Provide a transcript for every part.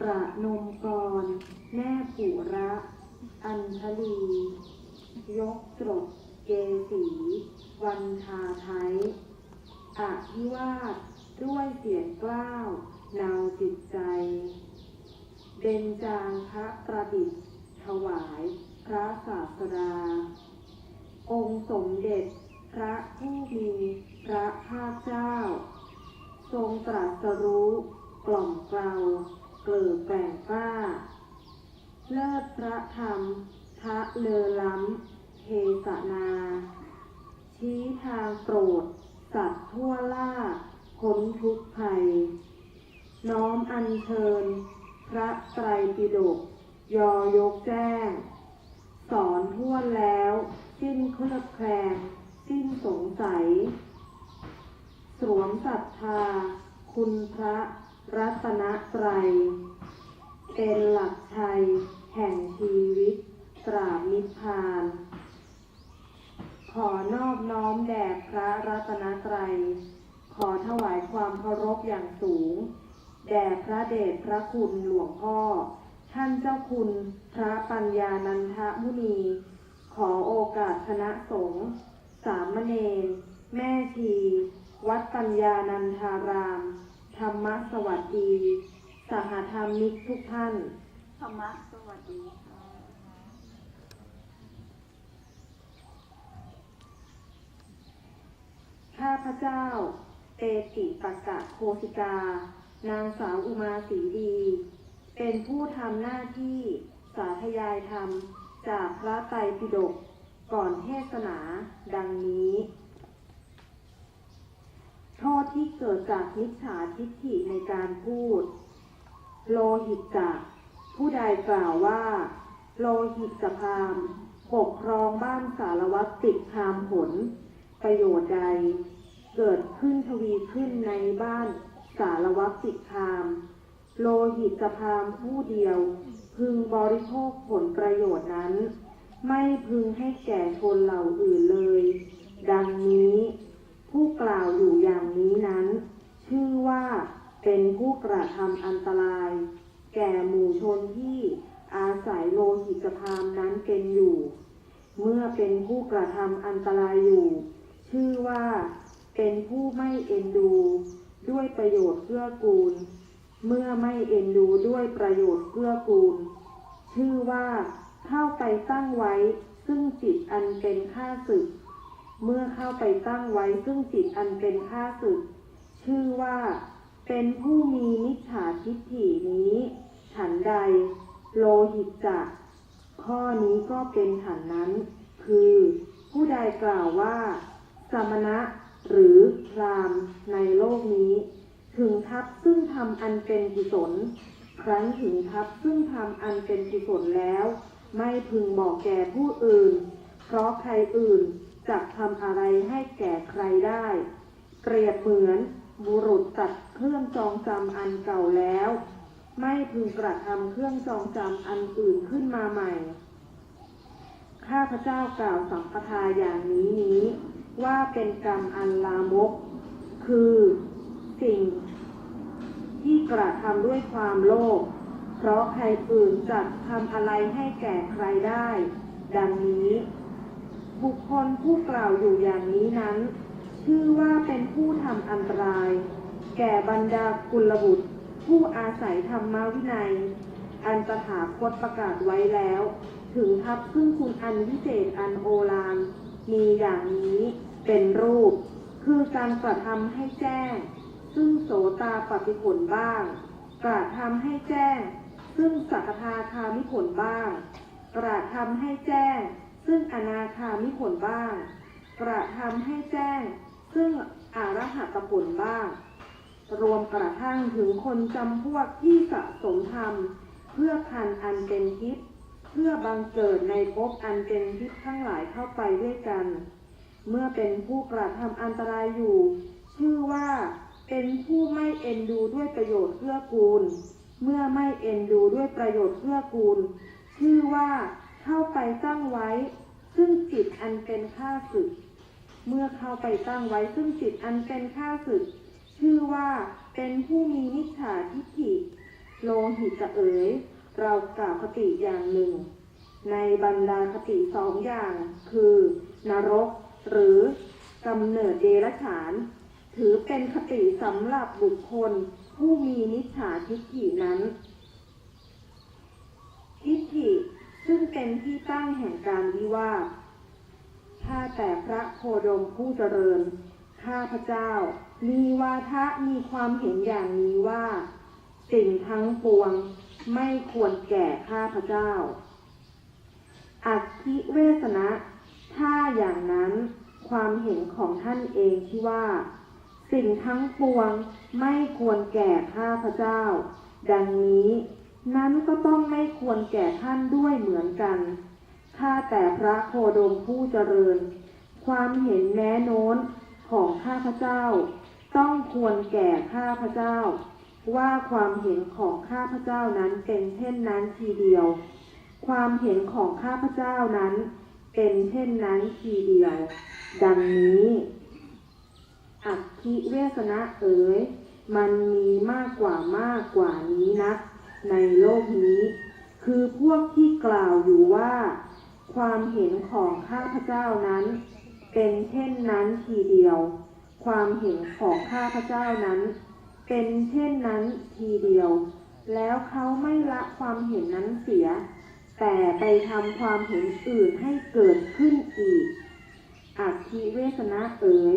ประนมกร แม่ปุระ อัญชลี ยกจรดเกสีวันทาไทยอภิวาทด้วยเสียงกล้าวเนาจิตใจเบญจางพระประดิษฐ์ ถวายพระศาสดา องค์สมเด็จพระผู้มีพระภาคเจ้า ทรงตรัสรู้กล่อมเกลา เกลือแกล่งกล้า เลิศพระธรรมพระเลอล้ำเทศนา ชี้ทางโปรด สัตว์ทั่วล่าพ้นทุกข์ภัย น้อมอัญเชิญ พระไตรปิฎกยอยกแจ้ง สอนทั่วแล้ว สิ้นเคลือบแคลงสิ้นสงสัย สวมศรัทธา คุณพระ รัตนไตรเป็นหลักชัยแห่งชีวิตตราบนิพพาน ขอนอบน้อมแด่พระรัตนตรัย ขอถวายความเคารพอย่างสูง แด่พระเดชพระคุณหลวงพ่อ ท่านเจ้าคุณพระปัญญานันทมุนี ขอโอกาสคณะสงฆ์สามเณรแม่ชี วัดปัญญานันทาราม ธรรมสวัสดี สหธรรมิกทุกท่าน ธรรมะสวัสดีค่ะข้าพเจ้า เตติปักะโคสิกา นางสาวอุมาศีดี เป็นผู้ทำหน้าที่สาธยายธรรม จากพระไตรปิฎกก่อนเทศนาดังนี้ โทษที่เกิดจากมิจฉาทิฏฐิในการพูด โลหิตจักผู้ใดกล่าวว่า โลหิตสพามปกครองบ้านสารวัตรติดคามผล ประโยชน์ใด เกิดขึ้นทวีขึ้นในบ้านสารวัตรติดคามโลหิตสพามผู้เดียว พึงบริโภคผลประโยชน์นั้น ไม่พึงให้แก่ชนเหล่าอื่นเลย ดังนี้ ผู้กล่าวอยู่อย่างนี้นั้น ชื่อว่าเป็นผู้กระทำอันตราย แก่หมู่ชนที่อาศัยโลหิตพามนั้นเป็นอยู่ เมื่อเป็นผู้กระทำอันตรายอยู่ ชื่อว่าเป็นผู้ไม่เอ็นดู ด้วยประโยชน์เกื้อกูล เมื่อไม่เอ็นดูด้วยประโยชน์เกื้อกูล ชื่อว่าเข้าไปตั้งไว้ซึ่งจิตอันเป็นข้าศึก เมื่อเข้าไปตั้งไว้ซึ่งจิตอันเป็นข้าศึก ชื่อว่า เป็นผู้มีมิจฉาทิฏฐินี้ ฉันใด โลหิตจะข้อนี้ก็เป็นฉันนั้น คือ ผู้ใดกล่าวว่า สมณะหรือพรามในโลกนี้ ถึงทับซึ่งทำอันเป็นกุศลครั้นถึงทับซึ่งทำอันเป็นกุศลแล้ว ไม่พึงบอกแก่ผู้อื่น เพราะใครอื่นจะทำอะ ให้แก่ใครได้ เปรียบเหมือนบุรุษตัดเครื่องจองจำอันเก่าแล้ว ไม่พึงกระทำเครื่องจองจำอันอื่นขึ้นมาใหม่ ข้าพเจ้ากล่าวสัมปทาอย่างนี้นี้ ว่าเป็นกรรมอันลามก คือสิ่งที่กระทำด้วยความโลภ เพราะใครอื่นจะทำอะไรให้แก่ใครได้ ดังนี้ บุคคลผู้กล่าวอยู่อย่างนี้นั้น ชื่อว่าเป็นผู้ทำอันตราย แก่บรรดากุลบุตร ผู้อาศัยธรรมวินัย อันตถาคตประกาศไว้แล้ว ถึงทับซึ่งคุณอันวิเศษอันโอฬารมีอย่างนี้เป็นรูป คือการกระทำให้แจ้ง ซึ่งโสตาปฏิผลบ้าง กระทำให้แจ้ง ซึ่งสักทาคามิผลบ้าง กระทำให้แจ้ง ซึ่งอนาคามิผลบ้าง กระทำให้แจ้ง ซึ่งอารหัตผลบ้าง รวมกระทั่งถึงคนจำพวกที่สะสมธรรม เพื่อพันอันเป็นทิพย์เพื่อบังเกิดในภพอันเป็นทิพย์ทั้งหลายเข้าไปด้วยกัน เมื่อเป็นผู้กระทำอันตรายอยู่ ชื่อว่าเป็นผู้ไม่เอ็นดูด้วยประโยชน์เพื่อกูล เมื่อไม่เอ็นดูด้วยประโยชน์เพื่อกูล ชื่อว่า เข้าไปตั้งไว้ ซึ่งจิตอันเป็นข้าศึก เมื่อเข้าไปตั้งไว้ซึ่งจิตอันเป็นข้าศึก ชื่อว่าเป็นผู้มีมิจฉาทิฏฐิโลหิตจะเอ๋ยเรากล่าวคติอย่างหนึ่ง ในบรรดาคติสองอย่าง คือ นรก หรือกำเนิดเดรัจฉาน ถือเป็นคติสำหรับบุคคล ผู้มีนิจฉาทิฏฐินั้นทิฏฐิ ซึ่งเป็นที่ตั้งแห่งการวิวาทถ้าแต่พระโคดมผู้เจริญ ข้าพเจ้า มีวาทะมีความเห็นอย่างนี้ว่า สิ่งทั้งปวงไม่ควรแก่ข้าพเจ้า อักขิเวสนะ ถ้าอย่างนั้นความเห็นของท่านเองที่ว่า สิ่งทั้งปวงไม่ควรแก่ข้าพเจ้า ดังนี้ นั้นก็ต้องไม่ควรแก่ท่านด้วยเหมือนกัน ข้าแต่พระโคดมผู้เจริญ ความเห็นแม้โน้นของข้าพเจ้า ต้องควรแก่ข้าพเจ้า ว่าความเห็นของข้าพเจ้านั้นเป็นเช่นนั้นทีเดียว ความเห็นของข้าพเจ้านั้น เป็นเช่นนั้นทีเดียว ดังนี้อักขิเวสนะเอ๋ย มันมีมากกว่ามากกว่านี้นัก ในโลกนี้ คือพวกที่กล่าวอยู่ว่า ความเห็นของข้าพเจ้านั้น เป็นเช่นนั้นทีเดียว ความเห็นของข้าพเจ้านั้น เป็นเช่นนั้นทีเดียว แล้วเขาไม่ละความเห็นนั้นเสีย แต่ไปทำความเห็นอื่นให้เกิดขึ้นอีกอักขิเวสนะเอ๋ย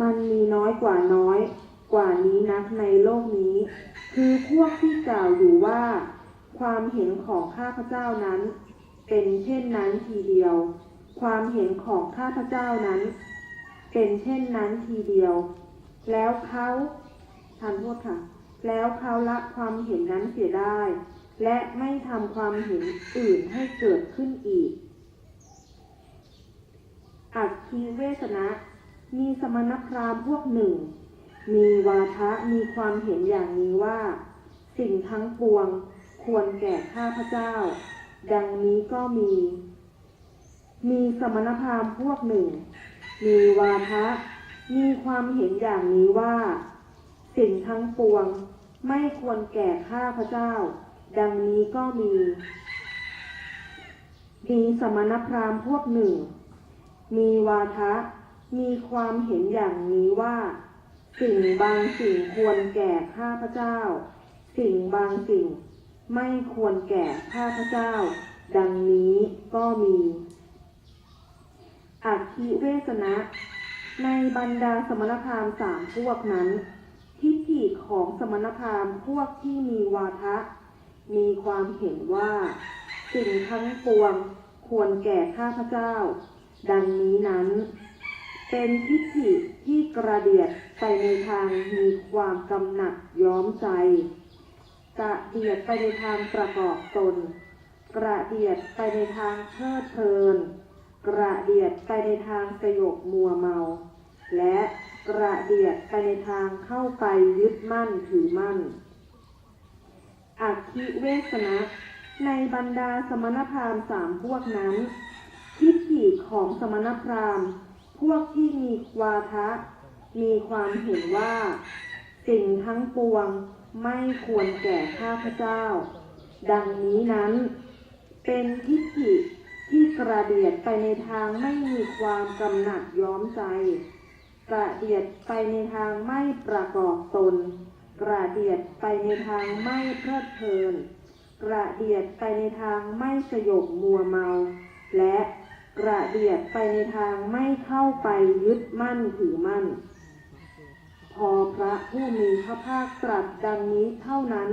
มันมีน้อยกว่าน้อย กว่านี้นักในโลกนี้ คือพวกที่กล่าวอยู่ว่า ความเห็นของข้าพเจ้านั้น เป็นเช่นนั้นทีเดียว ความเห็นของข้าพเจ้านั้น เป็นเช่นนั้นทีเดียว แล้วเขาทันโทษค่ะ แล้วเขาละความเห็นนั้นเสียได้ และไม่ทำความเห็นอื่นให้เกิดขึ้นอีกอักคีเวสนะ มีสมณพราหมณ์พวกหนึ่ง มีวาทะมีความเห็นอย่างนี้ว่า สิ่งทั้งปวงควรแก่ข้าพเจ้า ดังนี้ก็มี มีสมณพราหมณ์พวกหนึ่ง มีวาทะมีความเห็นอย่างนี้ว่า สิ่งทั้งปวงไม่ควรแก่ข้าพเจ้า ดังนี้ก็มี มีสมณพราหมณ์พวกหนึ่ง มีวาทะมีความเห็นอย่างนี้ว่า สิ่งบางสิ่งควรแก่ข้าพเจ้า สิ่งบางสิ่งไม่ควรแก่ข้าพเจ้า ดังนี้ก็มีอักขิเวสนะ ในบรรดาสมณพราหมณ์สามพวกนั้น ทิฏฐิของสมณพราหมณ์พวกที่มีวาทะ มีความเห็นว่า สิ่งทั้งปวงควรแก่ข้าพเจ้า ดังนี้นั้น เป็นทิฏฐิที่กระเดียดไปในทางมีความกำหนัดย้อมใจ กระเดียดไปในทางประกอบตน กระเดียดไปในทางเพลิดเพลิน กระเดียดไปในทางสยบมัวเมา และกระเดียดไปในทางเข้าไปยึดมั่นถือมั่น อักขิเวสนะในบรรดาสมณพราหมณ์สามพวกนั้น ทิฏฐิของสมณพราหมณ์ พวกที่มีวาทะ มีความเห็นว่า สิ่งทั้งปวงไม่ควรแก่ข้าพเจ้า ดังนี้นั้น เป็นทิฏฐิที่กระเดียดไปในทางไม่มีความกำหนัดย้อมใจ กระเดียดไปในทางไม่ประกอบตน กระเดียดไปในทางไม่เพลิดเพลิน กระเดียดไปในทางไม่สยบมัวเมา และ กระเดียดไปในทางไม่เข้าไปยึดมั่นถือมั่น พอพระผู้มีพระภาคตรัสดังนี้เท่านั้น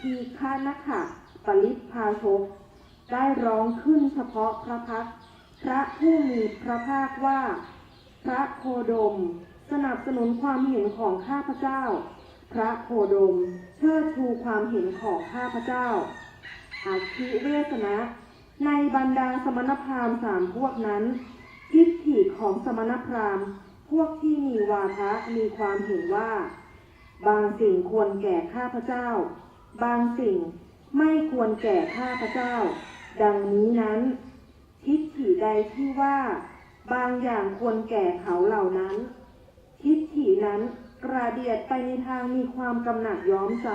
ทีฆานักขะปริพาชก ได้ร้องขึ้นเฉพาะพระพักพระผู้มีพระภาคว่า พระโคดม สนับสนุนความเห็นของข้าพเจ้า พระโคดมเชิดชูความเห็นของข้าพเจ้าอาคิเวสนะ ในบรรดาสมณพราหมณ์สามพวกนั้นทิฏฐิของสมณพราหมณ์ พวกที่มีวาทะมีความเห็นว่า บางสิ่งควรแก่ข้าพเจ้า บางสิ่งไม่ควรแก่ข้าพเจ้า ดังนี้นั้น ทิฏฐิใดที่ว่า บางอย่างควรแก่เขาเหล่านั้น ทิฏฐินั้นกระเดียดไปในทางมีความกำหนัดย้อมใจ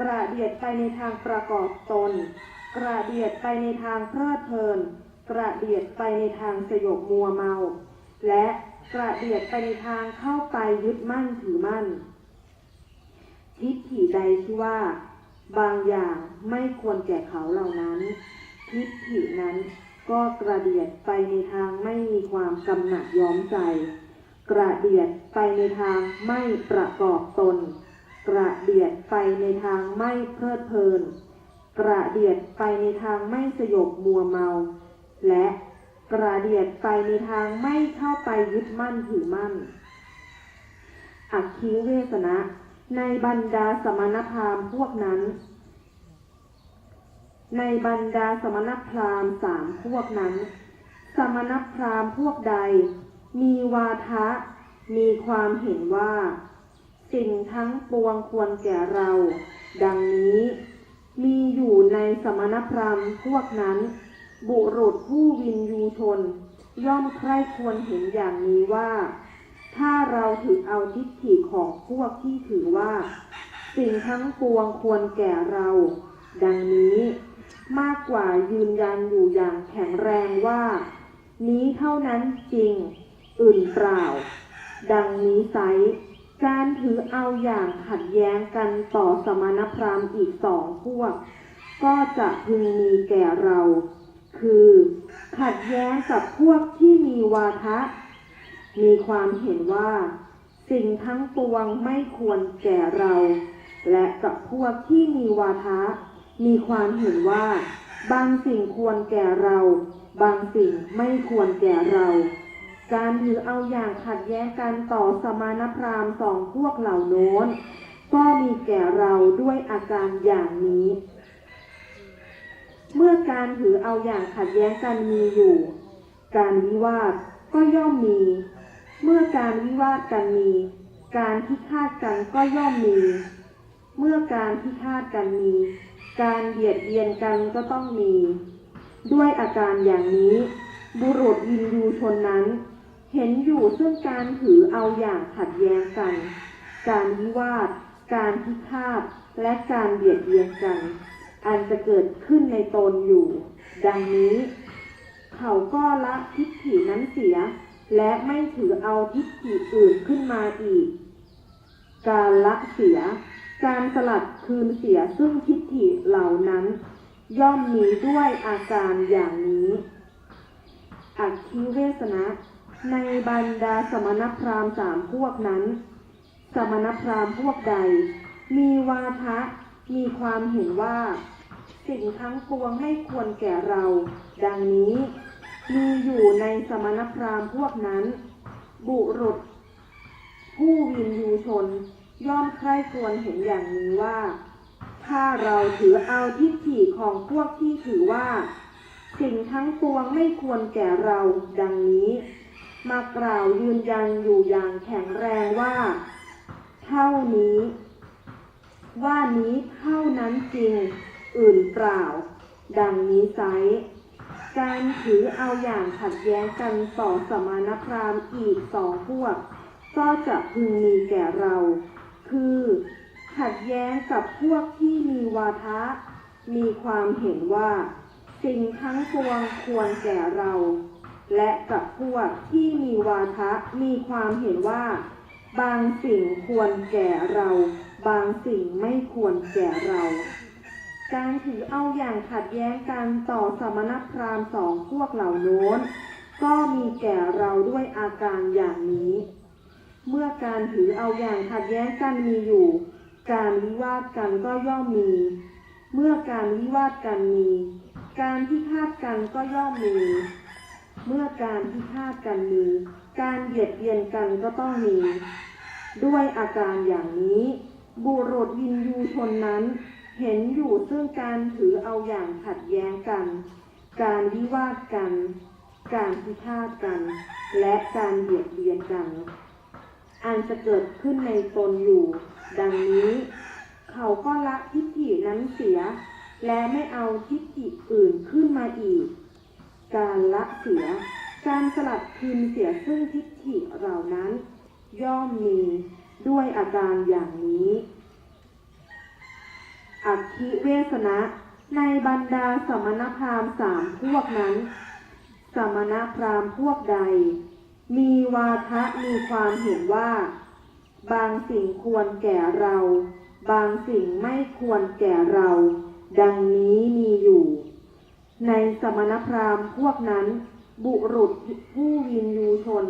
กระเดียดไปในทางประกอบตน กระเดียดไปในทางเพลิดเพลิน กระเดียดไปในทางสยบมัวเมา และกระเดียดไปในทางเข้าไปยึดมั่นถือมั่น ทิฏฐิใดที่ว่า บางอย่างไม่ควรแก่เขาเหล่านั้น ทิฏฐินั้นก็กระเดียดไปในทางไม่มีความกำหนัดย้อมใจ กระเดียดไปในทางไม่ประกอบตน กระเดียดไปในทางไม่เพลิดเพลิน กระเดียดไปในทางไม่สยบมัวเมา และกระเดียดไปในทางไม่เข้าไปยึดมั่นถือมั่น อักคีเวสนะ ในบรรดาสมณพราหมณ์พวกนั้น ในบรรดาสมณพราหมณ์สามพวกนั้น สมณพราหมณ์พวกใด มีวาทะ มีความเห็นว่า สิ่งทั้งปวงควรแก่เรา ดังนี้ มีอยู่ในสมณพราหมณ์พวกนั้น บุรุษผู้วินยูชน ย่อมใคร่ควรเห็นอย่างนี้ว่า ถ้าเราถือเอาทิฏฐิของพวกที่ถือว่า สิ่งทั้งปวงควรแก่เรา ดังนี้มากกว่ายืนยันอยู่อย่างแข็งแรงว่า นี้เท่านั้นจริง อื่นเปล่า ดังนี้ไซ การถือเอาอย่างขัดแย้งกันต่อสมณพราหมณ์อีกสองพวก ก็จะพึงมีแก่เรา คือ ขัดแย้งกับพวกที่มีวาทะ มีความเห็นว่า สิ่งทั้งปวงไม่ควรแก่เรา และกับพวกที่มีวาทะ มีความเห็นว่า บางสิ่งควรแก่เรา บางสิ่งไม่ควรแก่เรา การถือเอาอย่างขัดแย้งกันต่อสมณพราหมณ์สองพวกเหล่าโน้น ก็มีแก่เราด้วยอาการอย่างนี้ เมื่อการถือเอาอย่างขัดแย้งกันมีอยู่ การวิวาทก็ย่อมมี เมื่อการวิวาทกันมี การพิฆาทกันก็ย่อมมี เมื่อการพิฆาทกันมี การเบียดเบียนกันก็ต้องมี ด้วยอาการอย่างนี้บุรุษยินยูชนนั้น เห็นอยู่ซึ่งการถือเอาอย่างขัดแย้งกัน การวิวาท การพิฆาทและการเบียดเบียนกัน อันจะเกิดขึ้นในตนอยู่ ดังนี้ เขาก็ละทิฏฐินั้นเสีย และไม่ถือเอาทิฏฐิอื่นขึ้นมาอีก การละเสีย การสลัดคืนเสียซึ่งทิฏฐิเหล่านั้น ย่อมมีด้วยอาการอย่างนี้อักคิเวสนะ ในบรรดาสมณพราหมณ์สามพวกนั้น สมณพราหมณ์พวกใด มีวาทะมีความเห็นว่า สิ่งทั้งปวงไม่ควรแก่เรา ดังนี้ มีอยู่ในสมณพราหมณ์พวกนั้น บุรุษ ผู้วินยูชน ย่อมใคร่ควรเห็นอย่างนี้ว่า ถ้าเราถือเอาทิฏฐิของพวกที่ถือว่า สิ่งทั้งปวงไม่ควรแก่เรา ดังนี้ มากล่าวยืนยันอยู่อย่างแข็งแรงว่า เท่านี้ ว่านี้เท่านั้นจริง อื่นเปล่า ดังนี้ไซร้การถือเอาอย่างขัดแย้งกันต่อสมณพราหมณ์อีกสองพวก ก็จะพึงมีแก่เรา คือ ขัดแย้งกับพวกที่มีวาทะ มีความเห็นว่า สิ่งทั้งปวงควรแก่เรา และกับพวกที่มีวาทะมีความเห็นว่า บางสิ่งควรแก่เรา บางสิ่งไม่ควรแก่เรา การถือเอาอย่างขัดแย้งกันต่อสมณพราหมณ์สองพวกเหล่าโน้น ก็มีแก่เราด้วยอาการอย่างนี้ เมื่อการถือเอาอย่างขัดแย้งกันมีอยู่ การวิวาทกันก็ย่อมมี เมื่อการวิวาทกันมี การพิพาทกันก็ย่อมมี เมื่อการพิพาทกันมี การเหยียดเยียนกันก็ต้องมี ด้วยอาการอย่างนี้ บุรุษวินยูชนนั้น เห็นอยู่ซึ่งการถือเอาอย่างขัดแย้งกัน การวิวาทกัน การพิพาทกัน และการเบียดเบียนกัน อันจะเกิดขึ้นในตนอยู่ ดังนี้ เขาก็ละทิฏฐินั้นเสีย และไม่เอาทิฏฐิอื่นขึ้นมาอีก การละเสีย การสลัดคืนเสียซึ่งทิฏฐิเหล่านั้น ย่อมมีด้วยอาการอย่างนี้อักขิเวสนะ ในบรรดาสมณพราหมณ์สามพวกนั้น สมณพราหมณ์พวกใด มีวาทะมีความเห็นว่า บางสิ่งควรแก่เรา บางสิ่งไม่ควรแก่เรา ดังนี้มีอยู่ ในสมณพราหมณ์พวกนั้น บุรุษผู้วินยูชน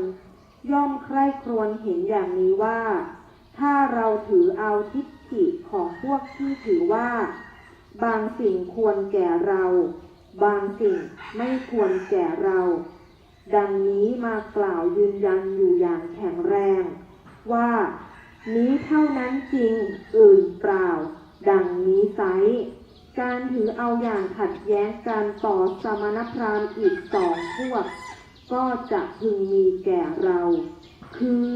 ย่อมใคร่ครวญเห็นอย่างนี้ว่า ถ้าเราถือเอาทิฏฐิของพวกที่ถือว่า บางสิ่งควรแก่เรา บางสิ่งไม่ควรแก่เรา ดังนี้มากล่าวยืนยันอยู่อย่างแข็งแรง ว่า นี้เท่านั้นจริงอื่นเปล่า ดังนี้ไซ การถือเอาอย่างขัดแย้งกันต่อสมณพราหมณ์อีกสองพวก ก็จะพึงมีแก่เรา คือ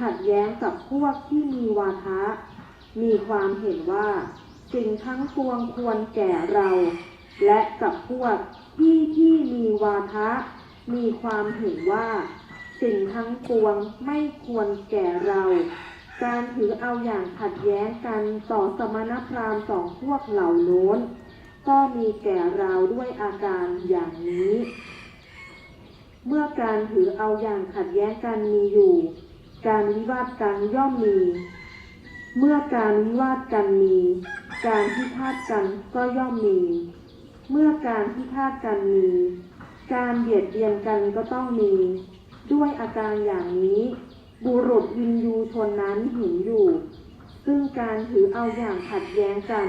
ขัดแย้งกับพวกที่มีวาทะ มีความเห็นว่า สิ่งทั้งปวงควรแก่เรา และกับพวกที่ที่มีวาทะ มีความเห็นว่า สิ่งทั้งปวงไม่ควรแก่เรา การถือเอาอย่างขัดแย้งกันต่อสมณพราหมณ์สองพวกเหล่าโน้น ก็มีแก่เราด้วยอาการอย่างนี้ เมื่อการถือเอาอย่างขัดแย้งกันมีอยู่ การวิวาทกันย่อมมี เมื่อการวิวาทกันมี การพิพาทกันก็ย่อมมี เมื่อการพิพาทกันมี การเบียดเบียนกันก็ต้องมี ด้วยอาการอย่างนี้ บุรุษวินยูชนนั้นห็นอยู่ ซึ่งการถือเอาอย่างขัดแย้งกัน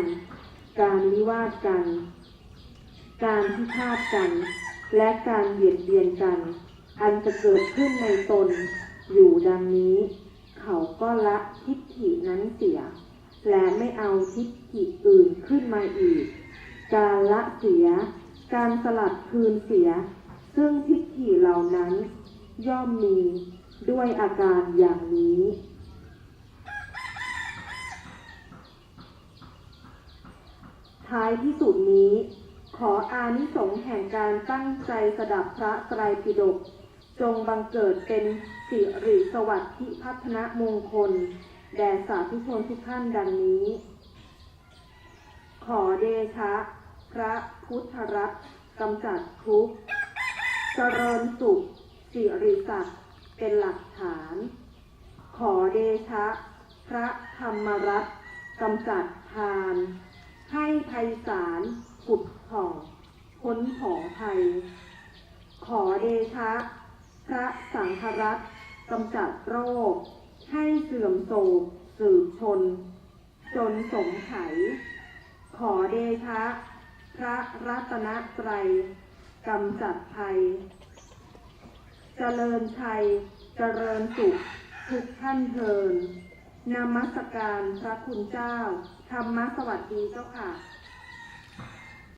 การวิวาทกัน การพิพาทกัน และการเบียดเบียนกัน อันจะเกิดขึ้นในตน อยู่ดังนี้ เขาก็ละทิฏฐินั้นเสีย และไม่เอาทิฏฐิอื่นขึ้นมาอีก การละเสีย การสลัดคืนเสีย ซึ่งทิฏฐิเหล่านั้น ย่อมมี ด้วยอาการอย่างนี้ ท้ายที่สุดนี้ ขออานิสงส์แห่งการตั้งใจสดับพระไตรปิฎกจงบังเกิดเป็นสิริสวัสดิพัฒนมงคล แด่สาธุชนทุกท่านดังนี้ ขอเดชะ พระพุทธรัตน์กำจัดทุกข์เจริญสุขสิริศักดิ์ เป็นหลักฐาน ขอเดชะ พระธรรมรัตกำจัดทาน ให้ไพศาลผุดผ่องพ้นผองภัย ขอเดชะ พระสังฆรัตกำจัดโรค ให้เสื่อมโศกสืบชน จนสมไข ขอเดชะ พระรัตนตรัยกำจัดภัย เจริญชัย เจริญสุข ทุกท่านเทินนมัสการพระคุณเจ้า ธรรมสวัสดีเจ้าค่ะ